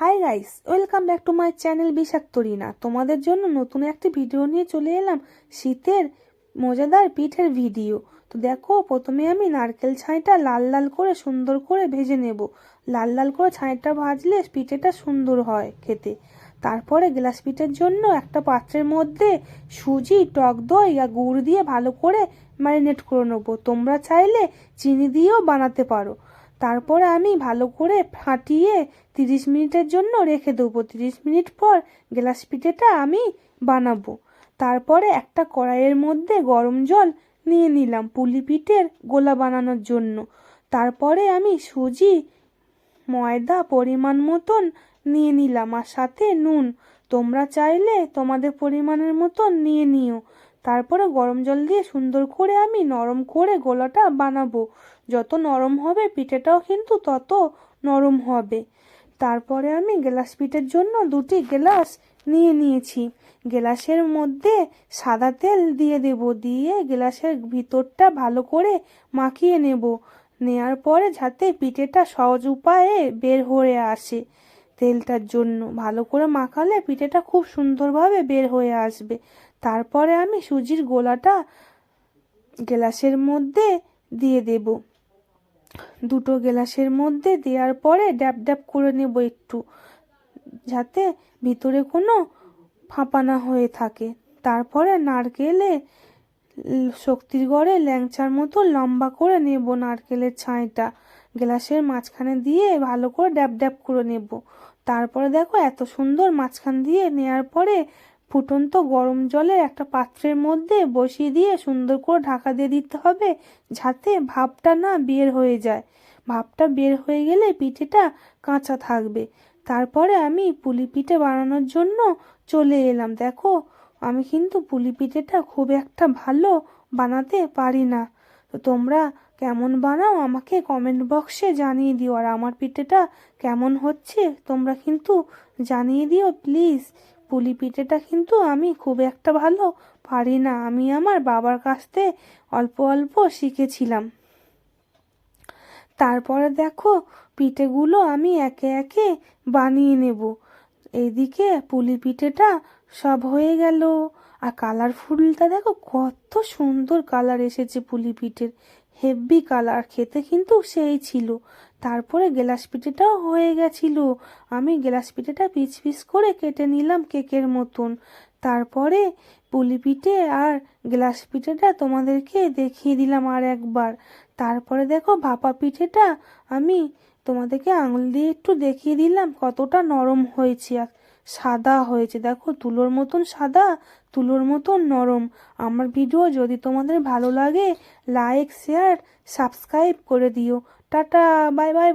Hi guys welcome back to my channel বিষাক্ত রিনা তোমাদের জন্য নতুন একটি ভিডিও নিয়ে চলে এলাম শীতের মজাদার পিঠের ভিডিও তো দেখো, প্রথমে আমি নারকেল ছাইটা লাল লাল করে সুন্দর করে ভেজে নেব। লাল লাল করে ছাইটা ভাজলে পিঠেটা সুন্দর হয় খেতে। তারপরে গ্লাস পিঠের জন্য একটা পাত্রের মধ্যে সুজি, টক দই আর গুড় দিয়ে ভালো করে ম্যারিনেট করে নেব। তোমরা চাইলে চিনি দিয়েও বানাতে পারো। তারপরে আমি ভালো করে ফাটিয়ে তিরিশ মিনিটের জন্য রেখে দেবো। তিরিশ মিনিট পর গ্লাস পিঠেটা আমি বানাবো। তারপরে একটা কড়াইয়ের মধ্যে গরম জল নিয়ে নিলাম পুলি পিঠের গোলা বানানোর জন্য। তারপরে আমি সুজি, ময়দা পরিমাণ মতন নিয়ে নিলাম আর সাথে নুন। তোমরা চাইলে তোমাদের পরিমাণের মতন নিয়ে নিও। তারপরে গরম জল দিয়ে সুন্দর করে আমি নরম করে গোলাটা বানাবো। যত নরম হবে পিঠেটাও কিন্তু তত নরম হবে। তারপরে আমি গ্লাস পিঠের জন্য দুটি গ্লাস নিয়ে নিয়েছি। গ্লাসের মধ্যে সাদা তেল দিয়ে দেব, দিয়ে গ্লাসের ভিতরটা ভালো করে মাখিয়ে নেব। নেয়ার পরে যাতে পিঠেটা সহজ উপায়ে বের হয়ে আসে। তেলটার জন্য ভালো করে মাখালে পিঠেটা খুব সুন্দরভাবে বের হয়ে আসবে। তারপরে আমি সুজির গোলাটা গ্লাসের মধ্যে দিয়ে দেব। দুটো গ্লাসের মধ্যে দেওয়ার পরে ড্যাব ড্যাব করে নেব একটু, যাতে ভিতরে কোনো ফাঁপা না হয়ে থাকে। তারপরে নারকেলে শক্তির গড়ে ল্যাংচার মতো লম্বা করে নেব নারকেলের ছাইটা। গ্লাসের মাঝখানে দিয়ে ভালো করে ড্যাব ড্যাব করে নেব। তারপরে দেখো এত সুন্দর মাঝখান দিয়ে নেয়ার পরে ফুটন্ত গরম জলে একটা পাত্রের মধ্যে বসিয়ে দিয়ে সুন্দর করে ঢাকা দিয়ে দিতে হবে যাতে ভাপটা না বের হয়ে যায়। ভাপটা বের হয়ে গেলে পিঠেটা কাঁচা থাকবে। তারপরে আমি পুলি পিঠে বানানোর জন্য চলে এলাম। দেখো, আমি কিন্তু পুলি পিঠেটা খুব একটা ভালো বানাতে পারি না। তো তোমরা কেমন বানাও? আমাকে কমেন্ট বক্সে জানিয়ে দিও। আর আমার পিঠেটা কেমন হচ্ছে, তোমরা কিন্তু জানিয়ে দিও প্লিজ পুলি পিঠেটা কিন্তু আমি খুব একটা ভালো পারি না। আমি আমার বাবার কাছ থেকে অল্প অল্প শিখেছিলাম। তারপরে দেখো, পিঠেগুলো আমি একে একে বানিয়ে নেব। এইদিকে পুলি পিঠেটা সব হয়ে গেল। আর কালারফুলটা দেখো, কত সুন্দর কালার এসেছে পুলি পিঠের। হেভি কালার, খেতে কিন্তু সেই ছিল। তারপরে গ্লাস পিঠেটাও হয়ে গেছিল। আমি গ্লাস পিঠেটা পিচ পিচ করে কেটে নিলাম কেকের মতন। তারপরে পুলি পিঠে আর গ্লাস পিঠেটা তোমাদেরকে দেখিয়ে দিলাম আর একবার। তারপরে দেখো ভাপা পিঠেটা আমি তোমাদেরকে আঙুল দিয়ে একটু দেখিয়ে দিলাম কতটা নরম হয়েছে। সাদা হয়েছে। দেখো, তুলোর মতন সাদা, তুলোর মতন নরম। আমার ভিডিও যদি তোমাদের ভালো লাগে লাইক শেয়ার সাবস্ক্রাইব করে দিও। Tata bye bye